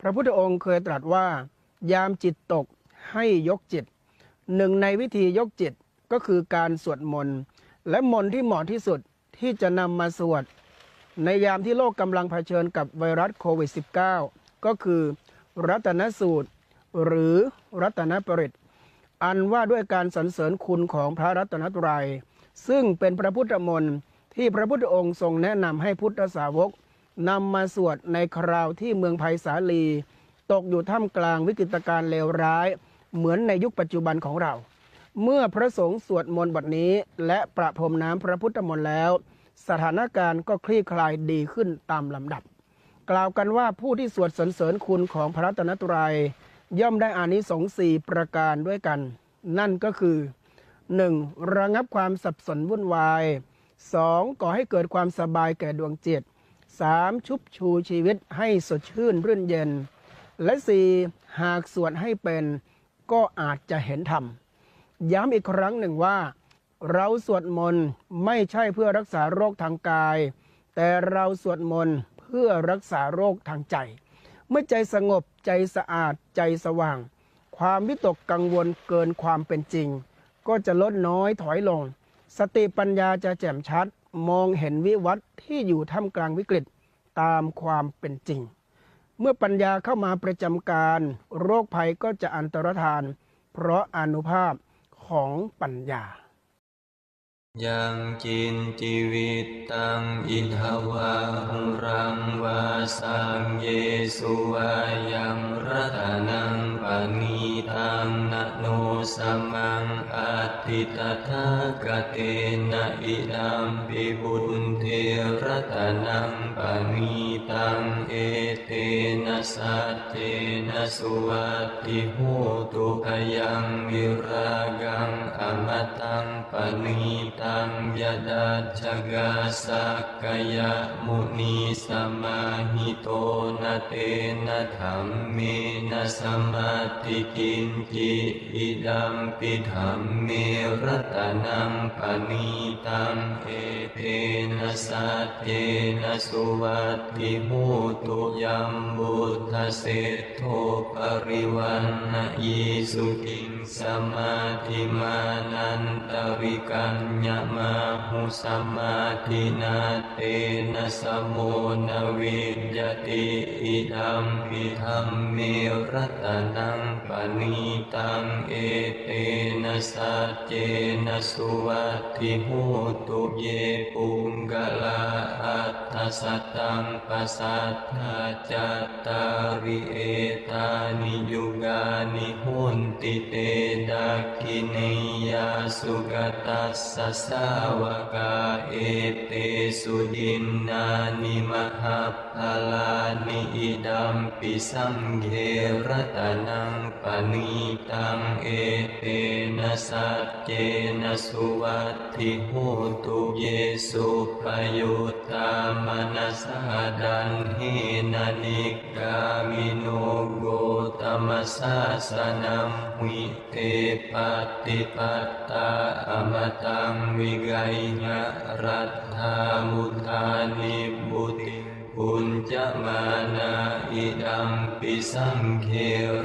พระพุทธองค์เคยตรัสว่า ยามจิตตกให้ยกจิต หนึ่งในวิธียกจิตก็คือการสวดมนต์และมนต์ที่เหมาะที่สุดที่จะนำมาสวด ในยามที่โลกกำลังเผชิญกับไวรัสโควิด -19 ก็คือ รัตนสูตร หรือรัตนปริตอันว่าด้วยการสรรเสริญคุณของพระรัตนตรัย ซึ่งเป็นพระพุทธมนต์ที่พระพุทธองค์ทรงแนะนำให้พุทธสาวก นำมาสวดในคราวที่เมืองไผ่สาลี ตกอยู่ท่ามกลางวิกฤตการณ์เลวร้าย เหมือนในยุคปัจจุบันของเรา เมื่อพระสงฆ์สวดมนต์บทนี้ และประพรมน้ำพระพุทธมนต์แล้ว สถานการณ์ก็คลี่คลายดีขึ้นตามลำดับ กล่าวกันว่าผู้ที่สวดสรรเสริญคุณของพระตนตรัย ย่อมได้อานิสงส์สี่ประการด้วยกัน นั่นก็คือ 1. ระงับความสับสนวุ่นวาย 2. ก่อให้เกิดความสบายแก่ดวงจิต 3. ชุบชูชีวิตให้สดชื่นรื่นเย็น และ 4. หากสวดให้เป็นก็อาจจะเห็นธรรม ย้ำอีกครั้งหนึ่งว่า เราสวดมนต์ไม่ใช่เพื่อรักษาโรคทางกาย แต่เราสวดมนต์เพื่อรักษาโรคทางใจ เมื่อใจสงบใจสะอาดใจสว่าง ความวิตกกังวลเกินความเป็นจริง ก็จะลดน้อยถอยลง สติปัญญาจะแจ่มชัด มองเห็นวิวัฒน์ที่อยู่ท่ามกลางวิกฤตตามความเป็นจริง เมื่อปัญญาเข้ามาประจำการ โรคภัยก็จะอันตรธาน เพราะอนุภาพของปัญญายังจินจิวิตตังอิทวาหุรังวาสังเยสุวายังรัตนังปณี ตังนะโนสมังอัตติตถากเตนะอิดัมปิบุญเทระตนังปณีตังเอเตนะสัตเตนะสุวัติโหตุขยังวิรากัง มตังปณีตังยดัจจกาสักกยมุนีสมาหิโตนะเตนะธรรมเมนะสมาติกินจิอิดัมปิธรรมเมรัตนังปณีตังเอเตนะสัจเจนะสุวัตติโหตุยัมบุทเสทโทปริวันนะยิสุขิงสมาธิมานันตริกัญญมาหุสมาธินาเตนะสมโมนวิยติอิดัมปิธรรมเมรัตนังปณีตังเอเตนะสัจเจนะสุวัตติโหตุเยปุงกลาอัตถสัตตังปัสสัทธาจัตตาริเอตานิยุกานิหุนติเตดักขิเนยยาสุกตัสสะสาวกาเอเตสุดินนานิมหาพลานิอิดัมปิสังเกรัตนังปณีตังเอเตนะสัจเจนะสุวัตถิโหตุเยสุปยุตตามนัสสาดันเฮนานิกามิโนโก ตมสาสนัมวิเตปติปัตตาอมตังวิไกยหะรัตถามุทานิบุติปุญจมานา อิดัมปิสังเค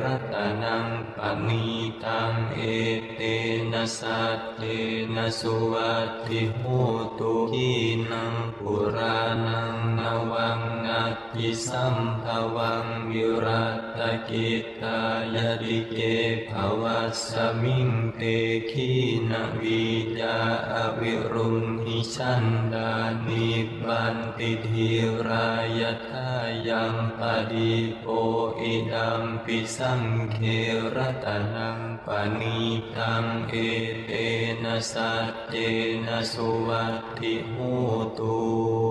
รัตนังปณีตังเอเตนะสัตเตนะสุวัติโหตุกีนังปุรานังนวังนัตติสัมภวังวิรัตกิตายติเกภวัสสมิงเตขีนวิจาอวิรุณหิชันดานิบันติธีรายทายังปดิโปอิดัมปิสังเครัตนังปณีตังเอเตนะสัจเจนะสุวัติหูตุ